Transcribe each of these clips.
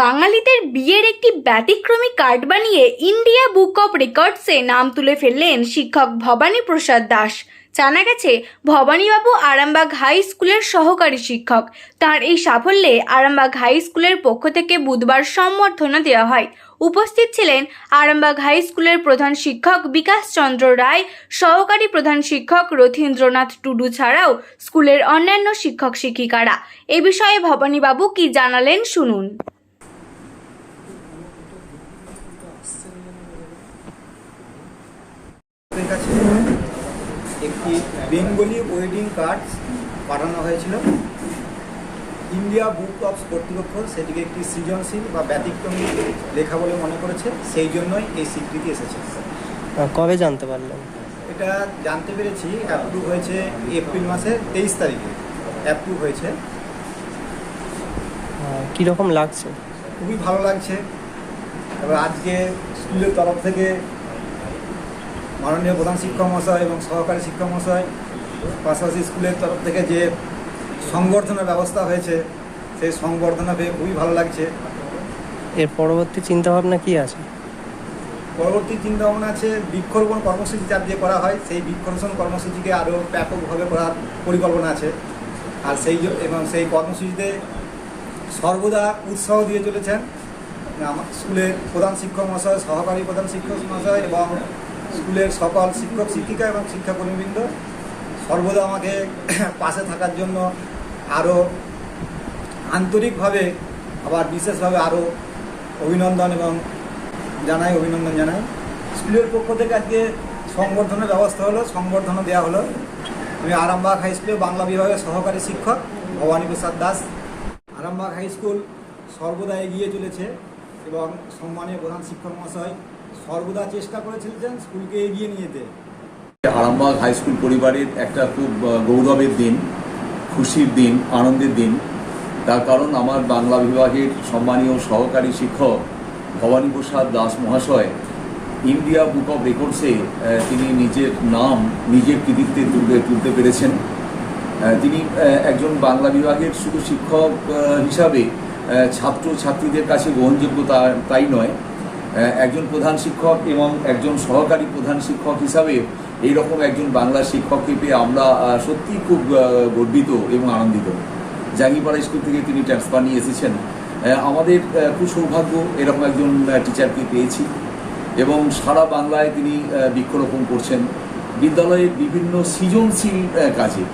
বাঙালিদের বিয়ের একটি ব্যতিক্রমী কার্ড বানিয়ে ইন্ডিয়া বুক অব রেকর্ডসে নাম তুলে ফেললেন শিক্ষক ভবানী প্রসাদ দাস। জানা গেছে, ভবানীবাবু আরামবাগ হাই স্কুলের সহকারী শিক্ষক। তার এই সাফল্যে আরামবাগ হাই স্কুলের পক্ষ থেকে বুধবার সম্বর্ধনা দেওয়া হয়। উপস্থিত ছিলেন আরামবাগ হাই স্কুলের প্রধান শিক্ষক বিকাশ চন্দ্র রায়, সহকারী প্রধান শিক্ষক রথীন্দ্রনাথ টুডু ছাড়াও স্কুলের অন্যান্য শিক্ষক শিক্ষিকারা। এ বিষয়ে ভবানীবাবু কি জানালেন শুনুন। কাছে একটি বেঙ্গলি ওয়েডিং কার্ড পাঠানো হয়েছিল। ইন্ডিয়া বুক অফ কর্তৃপক্ষ সেটিকে একটি সৃজনশীল বা ব্যতিক্রমী লেখা বলে মনে করেছে সেই জন্যই এই স্বীকৃতি এসেছে। কবে জানতে পারলেন? এটা জানতে পেরেছি অ্যাপ্রুভ হয়েছে এপ্রিল মাসের তেইশ তারিখে। অ্যাপ্রুভ হয়েছে। কীরকম লাগছে? খুবই ভালো লাগছে। এবার আজকে স্কুলের তরফ থেকে মাননীয় প্রধান শিক্ষক মহাশয় এবং সহকারী শিক্ষক মহাশয় পাশাপাশি স্কুলের তরফ থেকে যে সংবর্ধনার ব্যবস্থা হয়েছে সেই সংবর্ধনা পেয়ে খুবই ভালো লাগছে। এর পরবর্তী চিন্তাভাবনা কি আছে? পরবর্তী চিন্তা ভাবনা আছে বৃক্ষরোপণ কর্মসূচি চাপ দিয়ে করা হয় সেই বৃক্ষরোপণ কর্মসূচিকে আরও ব্যাপকভাবে করার পরিকল্পনা আছে। আর সেই এবং সেই কর্মসূচিতে সর্বদা উৎসাহ দিয়ে চলেছেন আমার স্কুলের প্রধান শিক্ষক মহাশয় সহকারী প্রধান শিক্ষক মহাশয় এবং স্কুলের সকল শিক্ষক, শিক্ষিকা এবং শিক্ষাকর্মীবৃন্দ সর্বদা আমাকে পাশে থাকার জন্য আরও আন্তরিকভাবে, আবার বিশেষভাবে আরও অভিনন্দন এবং জানাই, অভিনন্দন জানাই। স্কুলের পক্ষ থেকে আজকে সংবর্ধনার ব্যবস্থা হলো, সংবর্ধনা দেওয়া হলো। আমি আরামবাগ হাই স্কুলে বাংলা বিভাগের সহকারী শিক্ষক ভবানী প্রসাদ দাস। আরামবাগ হাই স্কুল সর্বদা এগিয়ে চলেছে এবং সম্মানীয় প্রধান শিক্ষক মহাশয় সর্বদা চেষ্টা করেছিলেন স্কুলকে এগিয়ে নিয়ে যেতে। আরামবাগ হাই স্কুল পরিবারের একটা খুব গৌরবের দিন, খুশির দিন, আনন্দের দিন। তার কারণ আমার বাংলা বিভাগের সম্মানীয় সহকারী শিক্ষক ভবানী প্রসাদ দাস মহাশয়, ইন্ডিয়া বুক অফ রেকর্ডসে তিনি নিজের নাম, নিজের কৃতিত্বে তুলতে তুলতে পেরেছেন। তিনি একজন বাংলা বিভাগের শুধু শিক্ষক হিসাবে ছাত্র ছাত্রীদের কাছে গ্রহণযোগ্য তাই নয়। একজন প্রধান শিক্ষক এবং একজন সহকারী প্রধান শিক্ষক হিসাবে এই রকম একজন বাংলা শিক্ষককে পেয়ে আমরা সত্যিই খুব গর্বিত এবং আনন্দিত। জাঙ্গিপাড়া স্কুল থেকে তিনি ট্রান্সফার নিয়ে এসেছেন। আমাদের খুব সৌভাগ্য এরকম একজন টিচারকে পেয়েছি এবং সারা বাংলায় তিনি বৃক্ষরোপণ করছেন। বিদ্যালয়ের বিভিন্ন সৃজনশীল কাজে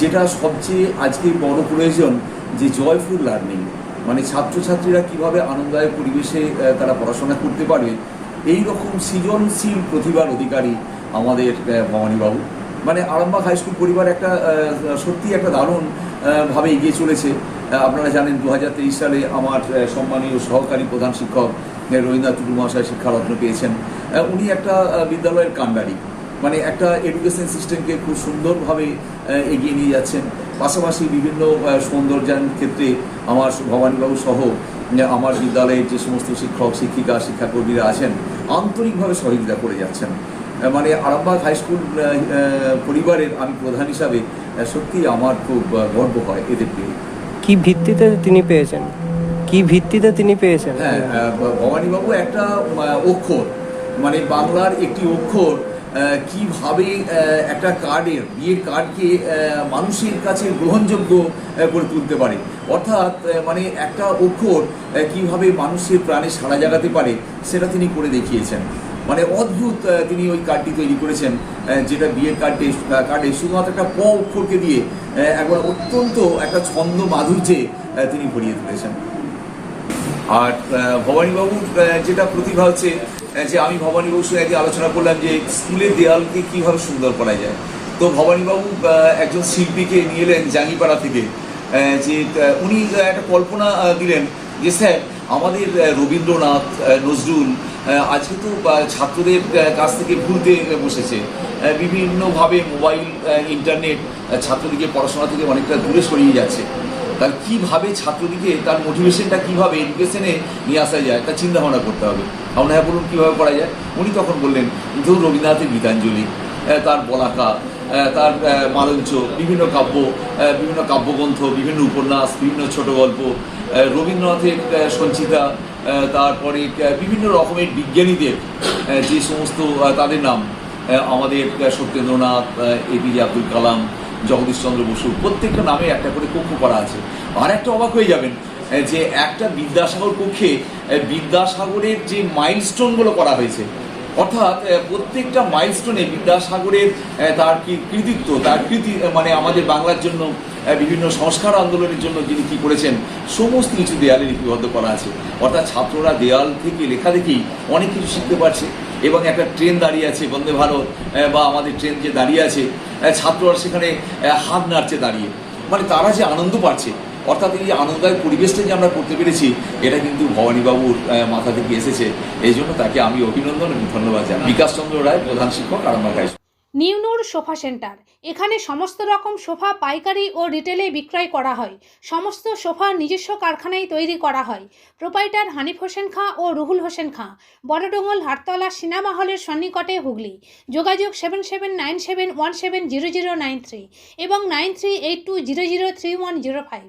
যেটা সবচেয়ে আজকে বড় প্রয়োজন যে জয়ফুল লার্নিং। মানে ছাত্রছাত্রীরা কীভাবে আনন্দদায়ক পরিবেশে তারা পড়াশোনা করতে পারবে এই রকম সৃজনশীল প্রতিভার অধিকারী আমাদের ভবানীবাবু। মানে আরামবাগ হাই স্কুল পরিবার একটা সত্যি একটা দারুণ ভাবে এগিয়ে চলেছে। আপনারা জানেন দু হাজার তেইশ সালে আমার সম্মানীয় সহকারী প্রধান শিক্ষক রবীন্দ্রনাথ টুডু মহাশয় শিক্ষারত্ন পেয়েছেন। উনি একটা বিদ্যালয়ের কাণ্ডারি। মানে একটা এডুকেশন সিস্টেমকে খুব সুন্দরভাবে এগিয়ে নিয়ে যাচ্ছেন। পাশাপাশি বিভিন্ন সৌন্দর্যায়ন ক্ষেত্রে আমার ভবানীবাবু সহ আমার বিদ্যালয়ের যে সমস্ত শিক্ষক শিক্ষিকা শিক্ষাকর্মীরা আছেন আন্তরিকভাবে সহযোগিতা করে যাচ্ছেন। মানে আরামবাগ হাই স্কুল আহ, আহ, পরিবারের আমি প্রধান হিসাবে সত্যি আমার খুব গর্ব হয় এদের পেয়ে কি ভিত্তিতে তিনি পেয়েছেন? কি ভিত্তিতে তিনি পেয়েছেন? হ্যাঁ ভবানীবাবু একটা অক্ষর মানে বাংলার একটি অক্ষর কীভাবে একটা কার্ডের, বিয়ের কার্ডকে মানুষের কাছে গ্রহণযোগ্য করে তুলতে পারে। অর্থাৎ মানে একটা অক্ষর কীভাবে মানুষের প্রাণে সাড়া জাগাতে পারে, সেটা তিনি করে দেখিয়েছেন। মানে অদ্ভুত তিনি ওই কার্ডটি তৈরি করেছেন যেটা বিয়ের কার্ডে কার্ডে শুধুমাত্র একটা প অক্ষরকে দিয়ে একবার অত্যন্ত একটা ছন্দ মাধুর্যে তিনি ভরিয়ে তুলেছেন। আর ভবানীবাবুর যেটা প্রতিভা হচ্ছে যে আমি ভবানীবাবুর সঙ্গে একদিন আলোচনা করলাম যে স্কুলের দেয়ালকে কীভাবে সুন্দর করা যায়। তো ভবানীবাবু একজন শিল্পীকে নিয়ে এলেন জাঙ্গিপাড়া থেকে। যে উনি একটা কল্পনা দিলেন যে, স্যার, আমাদের রবীন্দ্রনাথ নজরুল আজকে তো ছাত্রদের কাছ থেকে ভুলতে বসেছে। বিভিন্নভাবে মোবাইল ইন্টারনেট ছাত্রদিকে পড়াশোনা থেকে অনেকটা দূরে সরিয়ে যাচ্ছে। তার কীভাবে ছাত্রদিকে তার মোটিভেশনটা কীভাবে এডুকেশনে নিয়ে আসা যায়, তার চিন্তা ভাবনা করতে হবে। হ্যাঁ বলুন কীভাবে করা যায়। উনি তখন বললেন ধরুন রবীন্দ্রনাথের গীতাঞ্জলি তার বলাকা তার মালঞ্চ, বিভিন্ন কাব্য বিভিন্ন কাব্যগ্রন্থ, বিভিন্ন উপন্যাস, বিভিন্ন ছোট গল্প রবীন্দ্রনাথের সঞ্চিতা তারপরে বিভিন্ন রকমের বিজ্ঞানীদের যে সমস্ত তাদের নাম আমাদের সত্যেন্দ্রনাথ এপিজে আব্দুল কালাম, জগদীশচন্দ্র বসু, প্রত্যেকটা নামে একটা করে কক্ষ করা আছে। আর একটা অবাক হয়ে যাবেন যে একটা বিদ্যাসাগর কক্ষে বিদ্যাসাগরের যে মাইলস্টোনগুলো করা হয়েছে, অর্থাৎ প্রত্যেকটা মাইলস্টোনে বিদ্যাসাগরের তার কি কৃতিত্ব, তার কৃতি মানে আমাদের বাংলার জন্য বিভিন্ন সংস্কার আন্দোলনের জন্য যিনি কী করেছেন, সমস্ত কিছু দেয়ালে লিপিবদ্ধ করা আছে। অর্থাৎ ছাত্ররা দেয়াল থেকে লেখা দেখেই অনেক কিছু শিখতে পারছে এবং একটা ট্রেন দাঁড়িয়ে আছে, বন্দে ভারত বা আমাদের ট্রেন যে দাঁড়িয়ে আছে ছাত্ররা সেখানে হাত নাড়ছে দাঁড়িয়ে। মানে তারা যে আনন্দ পাচ্ছে অর্থাৎ এই যে আনন্দদায়ক পরিবেশটা যে আমরা করতে পেরেছি, এটা কিন্তু ভবানীবাবুর মাথা থেকে এসেছে। এই জন্য তাকে আমি অভিনন্দন এবং ধন্যবাদ জানাই। বিকাশ চন্দ্র রায়, প্রধান শিক্ষক, আরামবাগ হাই নিউনুর সোফা সেন্টার। এখানে সমস্ত রকম সোফা পাইকারি ও রিটেলে বিক্রয় করা হয়। সমস্ত সোফা নিজস্ব কারখানায় তৈরি করা হয়। প্রোপাইটার হানিফ হোসেন খাঁ ও রুহুল হোসেন খাঁ। বড়ডোঙ্গল হাটতলা সিনেমা হলের সন্নিকটে হুগলি। যোগাযোগ seven seven nine seven one seven zero zero nine three এবং nine three eight two zero zero three one zero five.